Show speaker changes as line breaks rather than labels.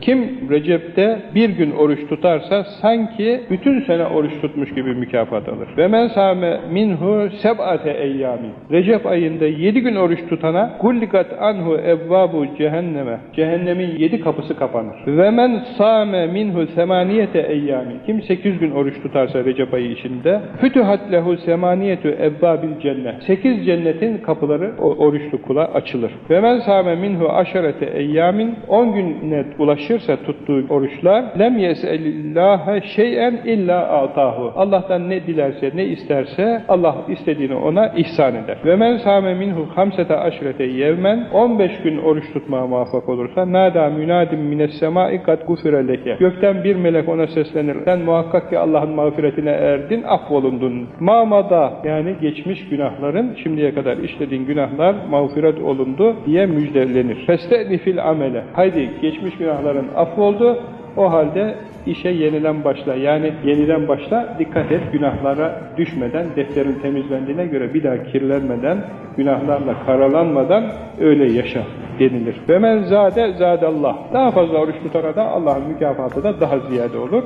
Kim Recep'te bir gün oruç tutarsa sanki bütün sene oruç tutmuş gibi mükafat alır. Ve men sâme minhu seb'ate eyyamin. Recep ayında yedi gün oruç tutana gullikat anhu evvabu cehenneme. Cehennemin yedi kapısı kapanır. Ve men sâme minhu semaniyete eyyamin. Kim sekiz gün oruç tutarsa Recep ayı içinde fütühat lehu semaniyetu evvabil cennet. Sekiz cennetin kapıları oruçlu kula açılır. Ve men sâme minhu aşerete eyyamin. On güne ulaşırsa tuttuğu oruçlar lem yes'elillâhe şey'en illa atahu. Allah'tan ne dilerse ne isterse Allah istediğini ona ihsan eder. Ve men sâme minhu hamsete aşrete yevmen 15 gün oruç tutmaya muvaffak olursa nâdâ münadim mines semâi kat gufire leke. Gökten bir melek ona seslenir. Sen muhakkak ki Allah'ın mağfiretine erdin, affolundun. Mamada yani geçmiş günahların şimdiye kadar işlediğin günahlar mağfiret olundu diye müjdelenir. Feste'nifil amele. Haydi geçmiş günahların affoldu. O halde işe yeniden başla. Yani yeniden başla, dikkat et günahlara düşmeden, defterin temizlendiğine göre bir daha kirlenmeden, günahlarla karalanmadan öyle yaşa denilir. Ve men zade zadallah. Daha fazla oruç tutana da Allah'ın mükafatı da daha ziyade olur.